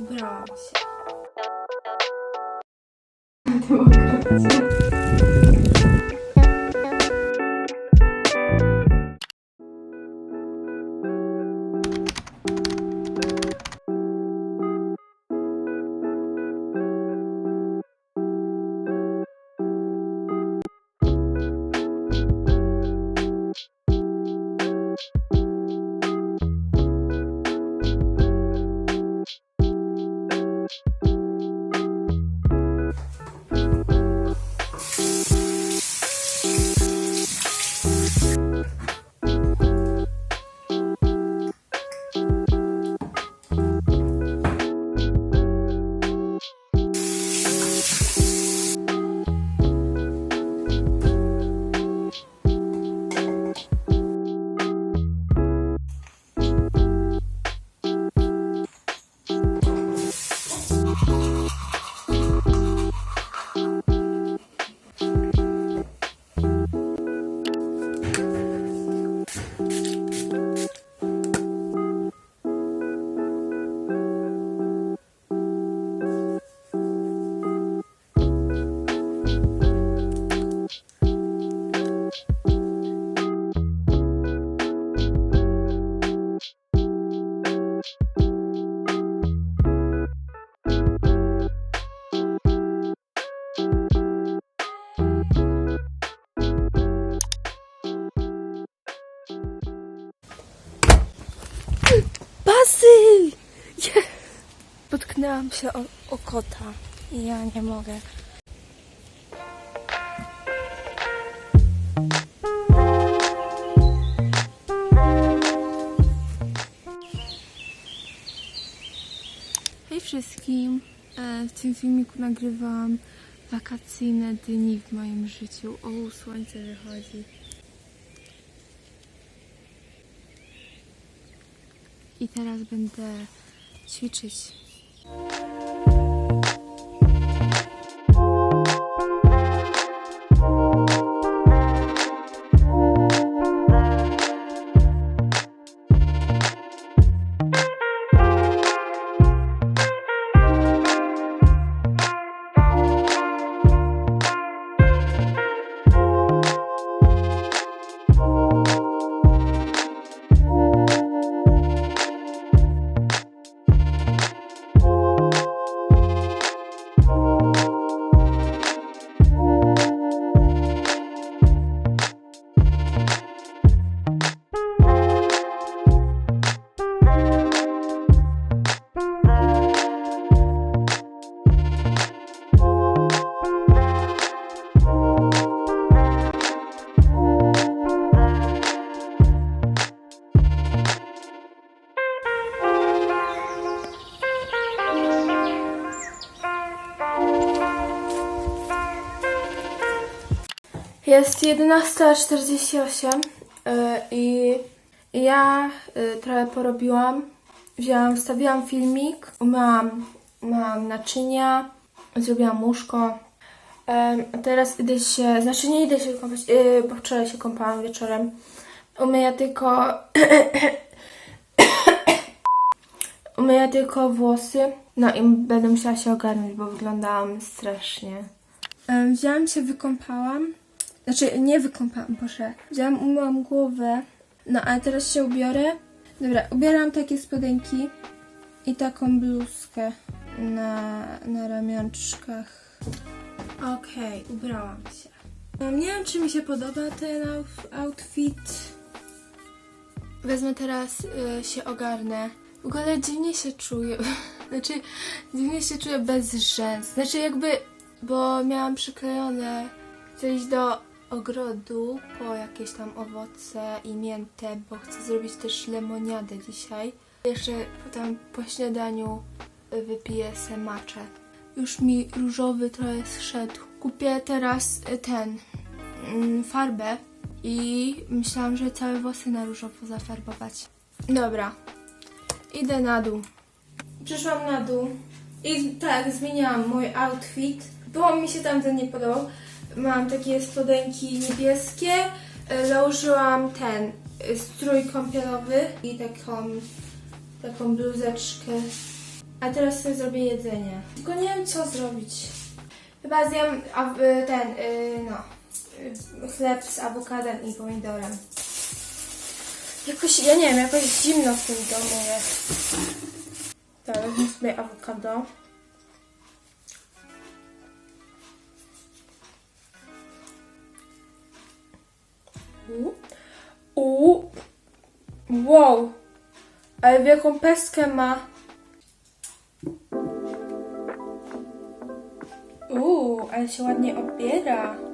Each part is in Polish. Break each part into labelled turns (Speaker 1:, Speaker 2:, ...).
Speaker 1: ubrałam Potknęłam się o, o kota i ja nie mogę. Hej wszystkim! E, W tym filmiku nagrywam wakacyjne dni w moim życiu. O, słońce wychodzi. I teraz będę ćwiczyć. Thank you. Jest 11.48 yy, i ja y, trochę porobiłam. Wzięłam, wstawiłam filmik, umyłam, umyłam naczynia, zrobiłam łóżko. Teraz idę się, znaczy nie idę się kąpać, yy, bo wczoraj się kąpałam wieczorem. Umyję tylko umyję tylko włosy. No i będę musiała się ogarnąć, bo wyglądałam strasznie. Em, Wzięłam się, wykąpałam. Znaczy, nie wykąpałam, proszę. Wzięłam, umyłam głowę. No, ale teraz się ubiorę. Dobra, ubieram takie spodenki i taką bluzkę na, na ramionczkach. Okej, ubrałam się. No, Nie wiem, czy mi się podoba ten out- outfit. Wezmę teraz, y, się ogarnę. W ogóle dziwnie się czuję. Znaczy, dziwnie się czuję bez rzęs. Znaczy, jakby, bo miałam przyklejone coś do ogrodu po jakieś tam owoce i miętę, bo chcę zrobić też lemoniadę dzisiaj. Jeszcze potem po śniadaniu wypiję se maczę. Już mi różowy trochę zszedł. Kupię teraz ten mm, farbę i myślałam, że całe włosy na różowo zafarbować. Dobra, idę na dół. Przyszłam na dół i tak, zmieniałam mój outfit, bo mi się tamten nie podobał. Mam takie spodenki niebieskie, y, założyłam ten y, strój kąpielowy i taką, taką bluzeczkę A teraz sobie zrobię jedzenie. Tylko nie wiem co zrobić. Chyba zjem y, ten, no, chleb z awokadem i pomidorem. Jakoś, ja nie wiem, jakoś zimno w tym domu jest. Weźmy sobie awokado. U. U. Wow. Ale w jaką pestkę ma. Uuu, ale się ładnie obiera.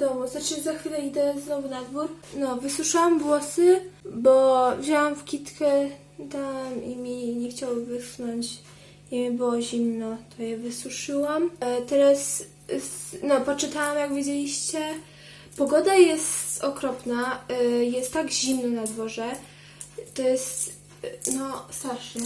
Speaker 1: Domu, znaczy za chwilę idę znowu na dwór. No, wysuszyłam włosy, bo wzięłam w kitkę tam i mi nie chciało wyschnąć i mi było zimno, to je wysuszyłam. E, teraz, no, poczytałam, jak widzieliście. Pogoda jest okropna, e, jest tak zimno na dworze. To jest, e, no, strasznie.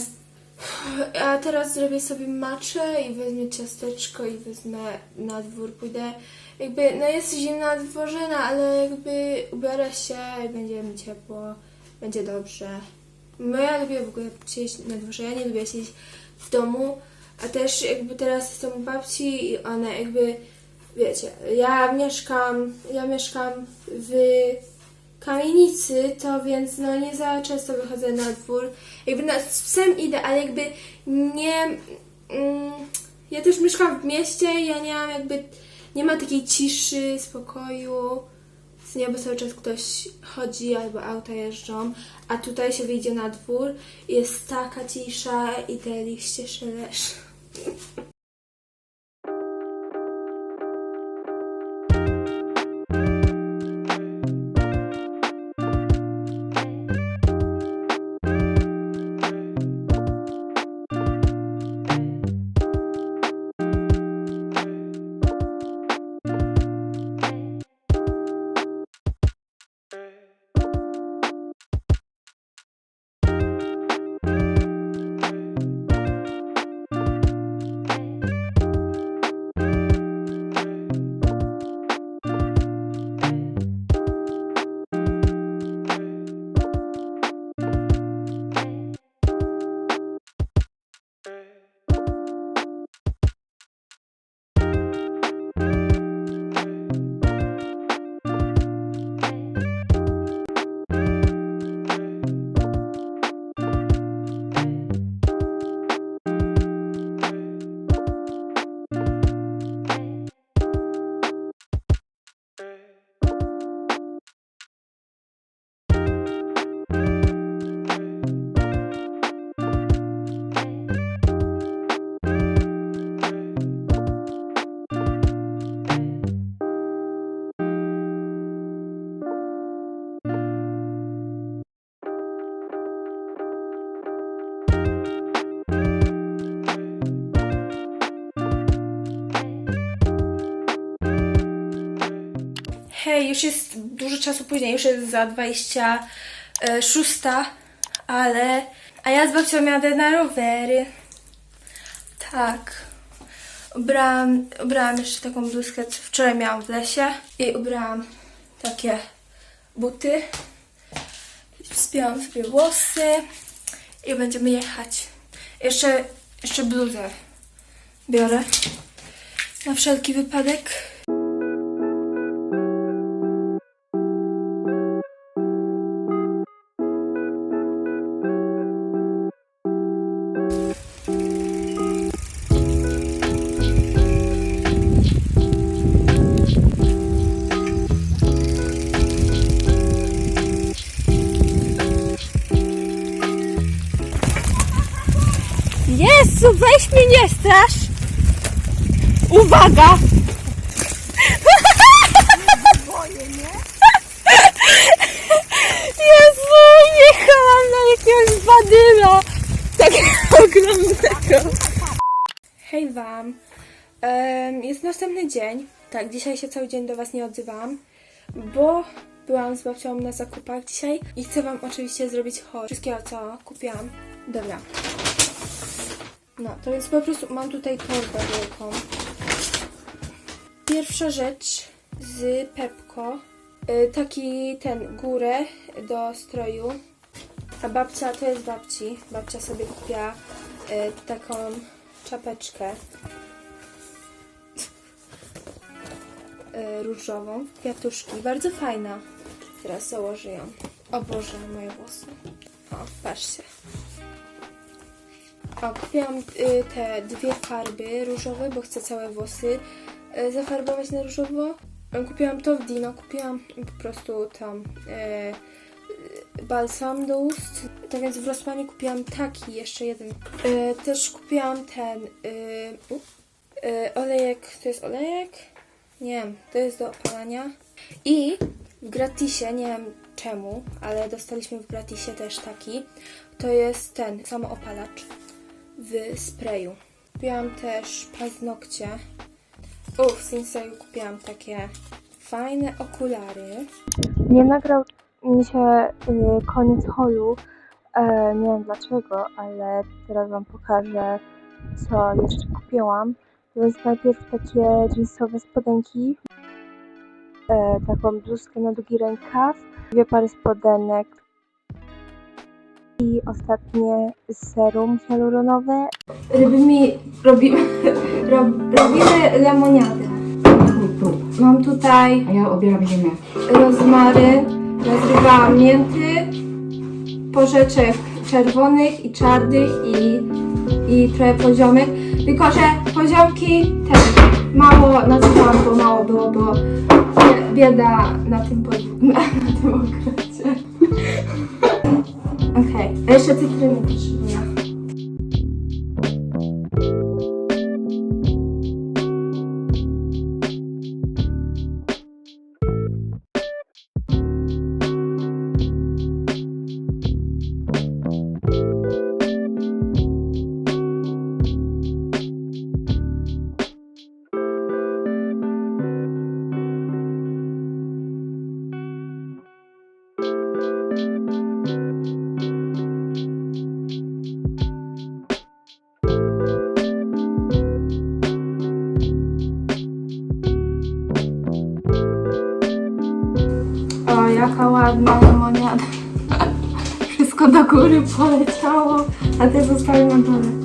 Speaker 1: A teraz zrobię sobie maczę i wezmę ciasteczko i wezmę na dwór, pójdę. Jakby, no jest zimno na dworze, no ale jakby ubiorę się i będzie mi ciepło, będzie dobrze. No ja lubię w ogóle siedzieć na dworze, ja nie lubię siedzieć w domu, a też jakby teraz jestem u babci i ona jakby, wiecie, ja mieszkam, ja mieszkam w kamienicy, to więc no nie za często wychodzę na dwór. Jakby na, z psem idę, ale jakby nie... Mm, ja też mieszkam w mieście, ja nie mam jakby... Nie ma takiej ciszy, spokoju. Z nieba cały czas ktoś chodzi albo auta jeżdżą, a tutaj się wyjdzie na dwór i jest taka cisza i te liście szelesz. Hej, już jest dużo czasu później, już jest za 26, ale... A ja z babcią jadę na rowery. Tak. Ubrałam, ubrałam jeszcze taką bluzkę, co wczoraj miałam w lesie. I ubrałam takie buty. Spięłam sobie włosy i będziemy jechać. Jeszcze, jeszcze bluzę biorę na wszelki wypadek.
Speaker 2: Jezu, weź mnie nie strasz! Uwaga! Jezu, jechałam na jakiegoś badyla! Takiego ogromnego.
Speaker 1: Hej Wam! Em, jest następny dzień. Tak, dzisiaj się cały dzień do Was nie odzywałam, bo byłam z babcią na zakupach dzisiaj i chcę Wam oczywiście zrobić haul wszystkiego, co kupiłam. Dobra. No, to więc po prostu mam tutaj torbę wielką. Pierwsza rzecz z Pepko. Y, Taki ten górę do stroju. A babcia to jest babci. Babcia sobie kupiła y, taką czapeczkę y, różową, kwiatuszki, bardzo fajna. Teraz założę ją. O Boże, moje włosy. O, patrzcie. O, kupiłam y, te dwie farby różowe, bo chcę całe włosy y, zafarbować na różowo. Y, Kupiłam to w Dino, kupiłam po prostu tam y, balsam do ust. To więc w Rossmanie kupiłam taki, jeszcze jeden. Y, też kupiłam ten y, y, olejek, to jest olejek? Nie wiem, to jest do opalania. I w gratisie, nie wiem czemu, ale dostaliśmy w gratisie też taki. To jest ten samoopalacz w sprayu. Kupiłam też paznokcie. U, w Sinseju kupiłam takie fajne okulary. Nie nagrał mi się y, koniec holu. E, nie wiem dlaczego, ale teraz Wam pokażę, co jeszcze kupiłam. Więc najpierw takie jeansowe spodenki, e, taką bluzkę na długi rękaw, dwie pary spodenek i ostatnie serum hialuronowe. Robimy, robimy, rob, robimy lemoniadę. Mam tutaj
Speaker 3: A ja obieram ziemię.
Speaker 1: rozmary, rozrywałam mięty, porzeczek czerwonych i czarnych i, i trochę poziomek. Tylko, że poziomki też mało nazywałam, bo mało było, bo bie- bieda na tym, pod- na, na tym ogrodzie. Okej, a jeszcze cytryny potrzebuję. Jaka ładna lemoniada. Wszystko do góry poleciało, a te zostały na dole.